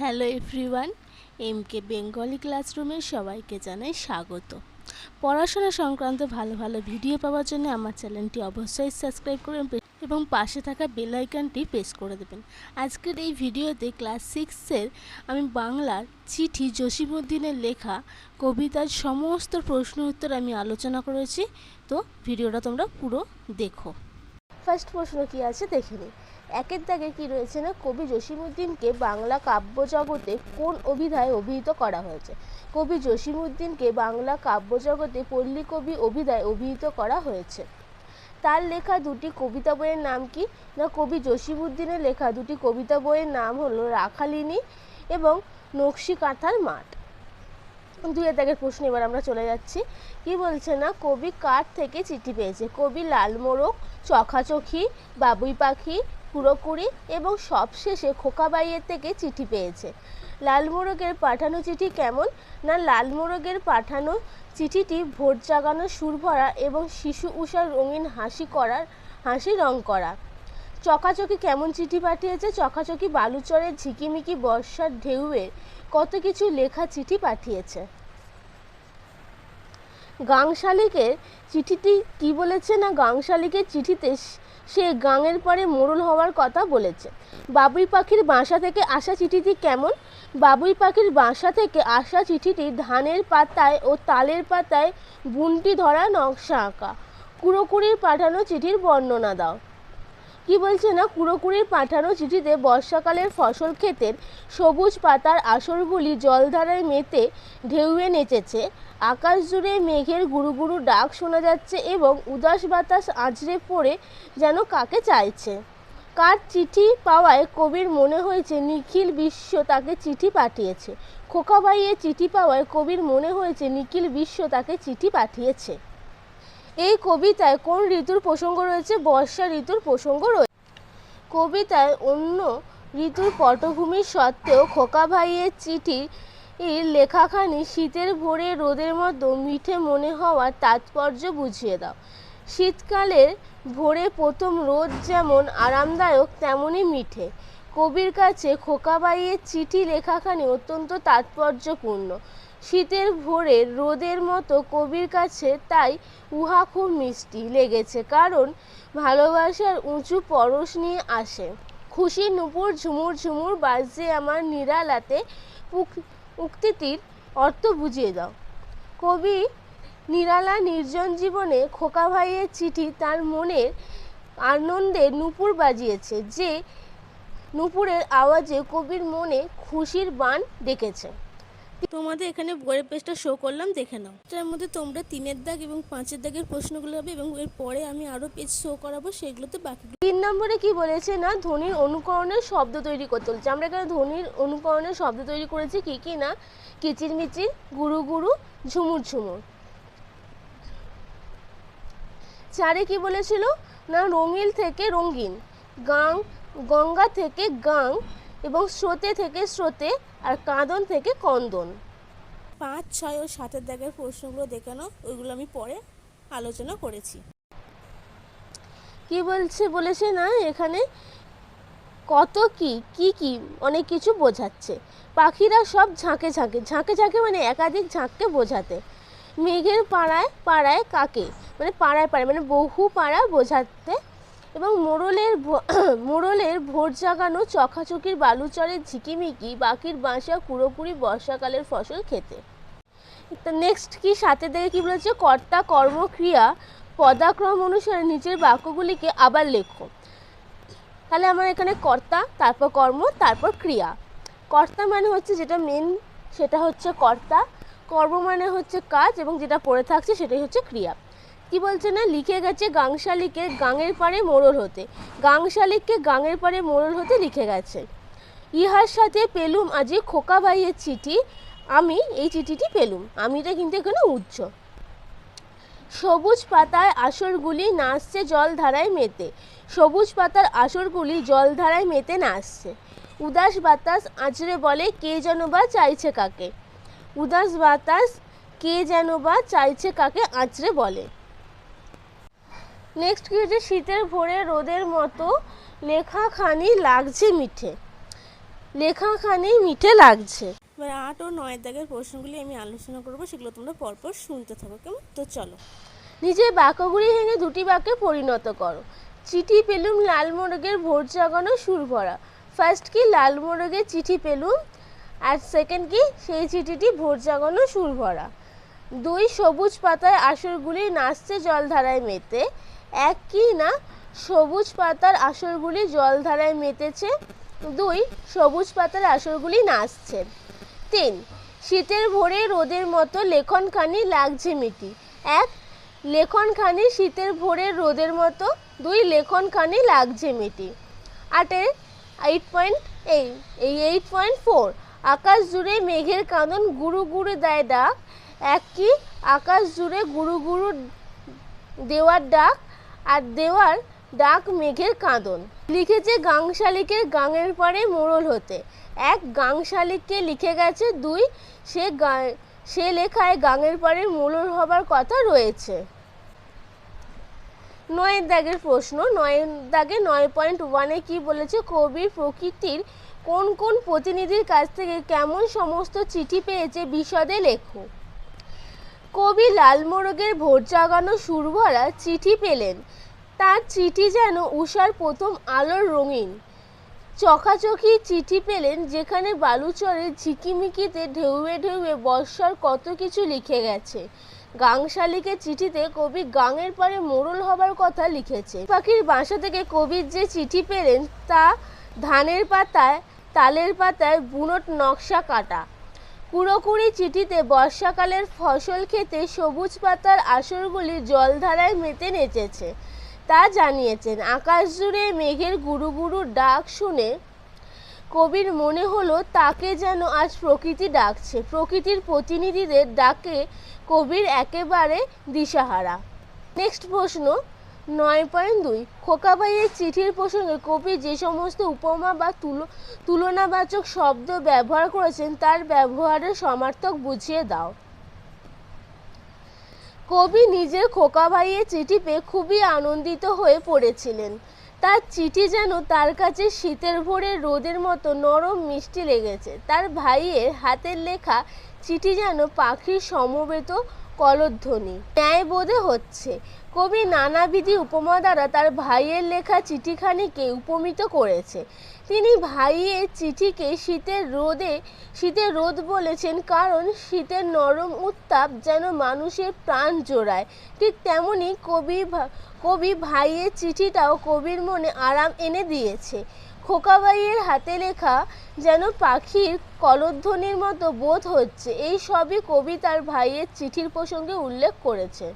Hello everyone M K Bengali ক্লাসরুমের সবাইকে জানাই স্বাগত। পড়াশোনা সংক্রান্ত ভালো ভালো ভিডিও পাওয়ার জন্য আমার চ্যানেলটি অবশ্যই সাবস্ক্রাইব করবেন এবং পাশে থাকা বেল আইকনটি প্রেস করে দেবেন। আজকের এই ভিডিওতে ক্লাস সিক্সের আমি বাংলার চিঠি জসিমুদ্দিনের লেখা কবিতার সমস্ত প্রশ্ন উত্তর আমি আলোচনা করেছি। তো ভিডিওটা তোমরা পুরো দেখো। ফার্স্ট প্রশ্ন কি আছে? দেখে নিই। একের দাগে কি রয়েছে না? কবি জসিমুদ্দিনকে বাংলা কাব্য জগতে কোন অভিধায় অভিহিত করা হয়েছে? কবি জসিমুদ্দিনকে বাংলা কাব্য জগতে পল্লী কবি অভিধায় অভিহিত করা হয়েছে। তার লেখা দুটি কবিতা বইয়ের নাম কি? না, কবি জসিমুদ্দিনের লেখা দুটি কবিতা বইয়ের নাম হলো রাখালিনী এবং নকশি কাঁথার মাঠ। দুই দাগের প্রশ্ন এবার আমরা চলে যাচ্ছি। কি বলছে না? কবি কার থেকে চিঠি পেয়েছে? কবি লালমোরগ চখাচখি, বাবুই পাখি কুড়োকুড়ি এবং সবশেষে খোকাবাইয়ের থেকে চিঠি পেয়েছে। লালমোরগের পাঠানো চিঠি কেমন? না লালমোরগের পাঠানো চিঠিটি ভোট জাগানো সুর ভরা এবং শিশু উষার রঙিন হাসি করার, হাসি রং করা? চকাচকি কেমন চিঠি পাঠিয়েছে? চকাচকি বালুচরের ঝিকিমিকি বর্ষার ঢেউয়ের কত কিছু লেখা চিঠি পাঠিয়েছে? গাংশালিকের চিঠিটি কি বলেছে? না গাংশালিকের চিঠিতে সে গাঙের পরে মোড়ল হওয়ার কথা বলেছে। বাবুই পাখির বাসা থেকে আসা চিঠিটি কেমন? বাবুই পাখির বাসা থেকে আসা চিঠিটি ধানের পাতায় ও তালের পাতায় বুনটি ধরা নকশা আঁকা। কুড়োকুড়ির পাঠানো চিঠির বর্ণনা দাও। কি বলছে না? কুড়োকুড়ির পাঠানো চিঠিতে বর্ষাকালের ফসল ক্ষেতের সবুজ পাতার আসরগুলি জলধারায় মেতে ঢেউয়ে নেচেছে। আকাশ জুড়ে মেঘের গুরু গুরু ডাক শোনা যাচ্ছে এবং উদাস বাতাস আঁচড়ে পড়ে যেন কাকে চাইছে। কার চিঠি পাওয়ায় কবির মনে হয়েছে, নিখিল বিশ্ব তাকে চিঠি পাঠিয়েছে। খোকাবাইয়ের চিঠি পাওয়ায় কবির মনে হয়েছে, নিখিল বিশ্ব তাকে চিঠি পাঠিয়েছে। এই কবিতায় কোন ঋতুর প্রসঙ্গ রয়েছে? বর্ষা ঋতুর প্রসঙ্গ রয়েছে। কবিতায় অন্য ঋতুর পটভূমি সত্ত্বেও খোকা ভাইয়ের চিঠি লেখাখানি শীতের ভোরে রোদের মতো মিঠে মনে হওয়ার তাৎপর্য বুঝিয়ে দাও। শীতকালের ভোরে প্রথম রোদ যেমন আরামদায়ক, তেমনই মিঠে। কবির কাছে খোকাবাইয়ের চিঠি লেখাখানি অত্যন্ত তাৎপর্যপূর্ণ। শীতের ভোরে রোদের মতো কবির কাছে তাই উহা খুব মিষ্টি লেগেছে, কারণ ভালোবাসার উঁচু পরশ নিয়ে আসে। খুশি, নুপুর, ঝুমুর ঝুমুর বাজছে আমার নিরালাতে উক্তিটির অর্থ বুঝিয়ে দাও। কবি নিরালা নির্জন জীবনে খোকা ভাইয়ের চিঠি তার মনের আনন্দে নুপুর বাজিয়েছে, যে নুপুরের আওয়াজে কবির মনে খুশির বান ডেকেছে। তোমাদের এখানে বইয়ের পেজটা শো করলাম, দেখে নাও। তার মধ্যে তোমরা তিনের দাগ এবং পাঁচের দাগের প্রশ্নগুলো হবে এবং এর পরে আমি আরও পেজ শো করাবো সেগুলোতে বাকি তিন নম্বরে কি বলেছে না, ধ্বনির অনুকরণের শব্দ তৈরি করতে বলছে। আমরা এখানে ধ্বনির অনুকরণের শব্দ তৈরি করেছি, কি কি না? কিচির মিচির গুরু গুরু, ঝুমুর ঝুমুর। চারে কি বলেছিল? না, রঙিল থেকে রঙিন, গাং, গঙ্গা থেকে গাং এবং স্রোতে থেকে স্রোতে আর কাঁদন থেকে কন্দন। পাঁচ ছয় ও সাতের দাগের প্রশ্নগুলো দেখে নাও ওইগুলো আমি পরে আলোচনা করেছি। কি বলছে বলেছে না এখানে কত কি কি কি অনেক কিছু বোঝাচ্ছে। পাখিরা সব ঝাঁকে ঝাঁকে ঝাঁকে ঝাঁকে মানে একাধিক ঝাঁককে বোঝাতে। মেঘের পাড়ায় পাড়ায় কাকে? মানে পাড়ায় পাড়ায় মানে বহু পাড়া বোঝাতে এবং মোড়লের মোড়লের ভোর জাগানো চখাচকির বালুচরের ঝিকিমিকি, বাকির বাঁশা পুরোপুরি বর্ষাকালের ফসল খেতে। নেক্সট কি সাথে থেকে কি বলেছে? কর্তা কর্মক্রিয়া পদাক্রম অনুসারে নিচের বাক্যগুলিকে আবার লেখো। তাহলে আমার এখানে কর্তা, তারপর কর্ম, তারপর ক্রিয়া। কর্তা মানে হচ্ছে যেটা মেন সেটা হচ্ছে কর্তা। কর্ম মানে হচ্ছে কাজ এবং যেটা পড়ে থাকছে সেটাই হচ্ছে ক্রিয়া। কি বলছে না? লিখে গেছে গাংশালিকে গাঙের পারে মোড়ল হতে। গাংশালিককে গাঙের পাড়ে মোড়ল হতে লিখে গেছে। ইহার সাথে পেলুম আজি খোকা ভাইয়ের চিঠি। আমি এই চিঠিটি পেলুম। আমিটা কিন্তু এখানে উচ্চ। সবুজ পাতায় আসরগুলি নাচছে জল ধারায় মেতে। সবুজ পাতার আসরগুলি জল ধারায় মেতে নাচছে। উদাস বাতাস আঁচড়ে বলে, কে যেন বা চাইছে কাকে? উদাস বাতাস, কে যেন বা চাইছে কাকে? আঁচড়ে বলে। নেক্সট কি হচ্ছে শীতের ভোরে রোদের মতো লেখাখানি লাগছে মিঠে। লেখাখানি মিঠে লাগছে। এবার আট ও নয় দাগের প্রশ্নগুলি আমি আলোচনা করব সেগুলো তোমরা পরপর শুনতে থাকো কেমন? তো চলো। নিজের বাক্যগুলি ভেঙে দুটি বাক্যে পরিণত করো। চিঠি পেলুম লাল মোরগের ভোর জাগানো সুর ভরা। ফার্স্ট কি লাল মোরগের চিঠি পেলুম আর সেকেন্ড কি সেই চিঠিটি ভোর জাগানো সুর ভরা। দুই সবুজ পাতায় আসরগুলি নাচছে জলধারায় মেতে। এক কি না? সবুজ পাতার আসরগুলি জলধারায় মেতেছে। দুই, সবুজ পাতার আসরগুলি নাচছে। তিন, শীতের ভোরে রোদের মতো লেখনখানি লাগছে মিটি। এক, লেখনখানি শীতের ভোরে রোদের মতো। দুই, লেখনখানি লাগছে মিটি। আটের এইট পয়েন্ট এই এই এইট পয়েন্ট ফোর আকাশ জুড়ে মেঘের কাঁদন গুরু গুরু দেয় ডাক। এক কি আকাশ জুড়ে গুরু গুরু দেওয়ার ডাক। আর দেওয়ার ডাক মেঘের কাঁদন। লিখেছে গাং শালিকের গাঙের পরে মোড়ল হতে। এক গাং শালিককে লিখে গেছে দুই। সে সে লেখায় গাঙের পরে মোড়ল হবার কথা রয়েছে। নয়ের দাগের প্রশ্ন, নয়ের দাগে নয় পয়েন্ট ওয়ানে কী বলেছে কবির প্রকৃতির কোন কোন প্রতিনিধির কাছ থেকে কেমন সমস্ত চিঠি পেয়েছে বিশদে লেখো। কবি লালমোরগের ভোট জাগানো সুরভরা চিঠি পেলেন। তার চিঠি যেন উষার প্রথম আলোর রঙিন। চকাচকি চিঠি পেলেন যেখানে বালুচরের ঝিকিমিকিতে ঢেউয়ে ঢেউয়ে বর্ষার কত কিছু লিখে গেছে। গাংশালিকের চিঠিতে কবি গাঙের পরে মোড়ল হবার কথা লিখেছে পাখির বাসা থেকে কবির যে চিঠি পেলেন তা ধানের পাতায়, তালের পাতায় বুনট নকশা কাটা। কুড়োকুড়ি চিঠিতে বর্ষাকালের ফসল খেতে সবুজ পাতার আসরগুলি জলধারায় মেতে নেচেছে। তা জানিয়েছেন, আকাশ জুড়ে মেঘের গুরু ডাক শুনে কবির মনে হলো, তাকে যেন আজ প্রকৃতি ডাকছে। প্রকৃতির প্রতিনিধিদের ডাকে কবির একেবারে দিশাহারা। নেক্সট প্রশ্ন। নয় পয়েন্ট দুই। খোকাবাইয়ের চিঠির প্রসঙ্গে কবি যে সমস্ত উপমা বা তুলো তুলনাবাচক শব্দ ব্যবহার করেছেন, তার ব্যবহারের সমার্থক বুঝিয়ে দাও। কবি নিজের খোকা ভাইয়ের চিঠি পেয়ে খুবই আনন্দিত হয়ে পড়েছিলেন। তার চিঠি যেন তার কাছে শীতের ভোরে রোদের মতো নরম মিষ্টি লেগেছে। তার ভাইয়ের হাতের লেখা চিঠি যেন পাখির সমবেত কলধ্বনি। ন্যায় বোধে হচ্ছে। কবি নানাবিধি উপমা দ্বারা তার ভাইয়ের লেখা চিঠিখানিকে উপমিত করেছে। তিনি ভাইয়ের চিঠিকে শীতের রোদে, শীতের রোদ বলেছেন কারণ শীতের নরম উত্তাপ যেন মানুষের প্রাণ জোড়ায়। ঠিক তেমনি কবি কবি ভাইয়ের চিঠিটাও কবির মনে আরাম এনে দিয়েছে। খোকাবাইয়ের হাতে লেখা যেন পাখির কলধ্বনির মতো বোধ হচ্ছে। এই সবই কবি তার ভাইয়ের চিঠির প্রসঙ্গে উল্লেখ করেছে